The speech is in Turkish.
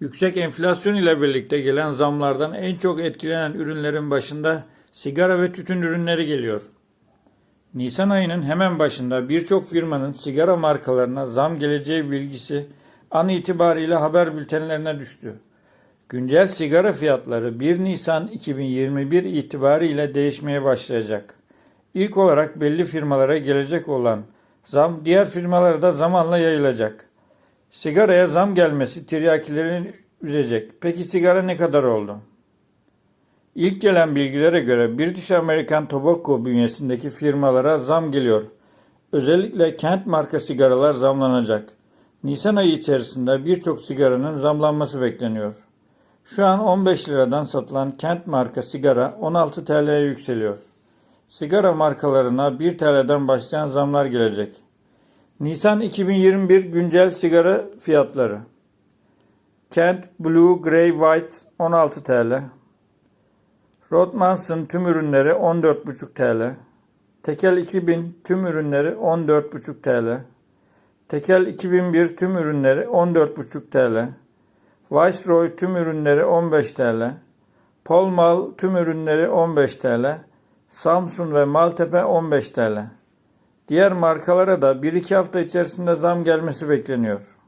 Yüksek enflasyon ile birlikte gelen zamlardan en çok etkilenen ürünlerin başında sigara ve tütün ürünleri geliyor. Nisan ayının hemen başında birçok firmanın sigara markalarına zam geleceği bilgisi an itibariyle haber bültenlerine düştü. Güncel sigara fiyatları 1 Nisan 2021 itibariyle değişmeye başlayacak. İlk olarak belli firmalara gelecek olan zam diğer firmalara da zamanla yayılacak. Sigaraya zam gelmesi tiryakilerini üzecek. Peki sigara ne kadar oldu? İlk gelen bilgilere göre British American Tobacco bünyesindeki firmalara zam geliyor. Özellikle Kent marka sigaralar zamlanacak. Nisan ayı içerisinde birçok sigaranın zamlanması bekleniyor. Şu an 15 liradan satılan Kent marka sigara 16 TL'ye yükseliyor. Sigara markalarına 1 TL'den başlayan zamlar gelecek. Nisan 2021 güncel sigara fiyatları. Kent Blue Grey White 16 TL. Rothmans'ın tüm ürünleri 14,5 TL. Tekel 2000 tüm ürünleri 14,5 TL. Tekel 2001 tüm ürünleri 14,5 TL. Viceroy tüm ürünleri 15 TL. Polmal tüm ürünleri 15 TL. Samsun ve Maltepe 15 TL. Diğer markalara da 1-2 hafta içerisinde zam gelmesi bekleniyor.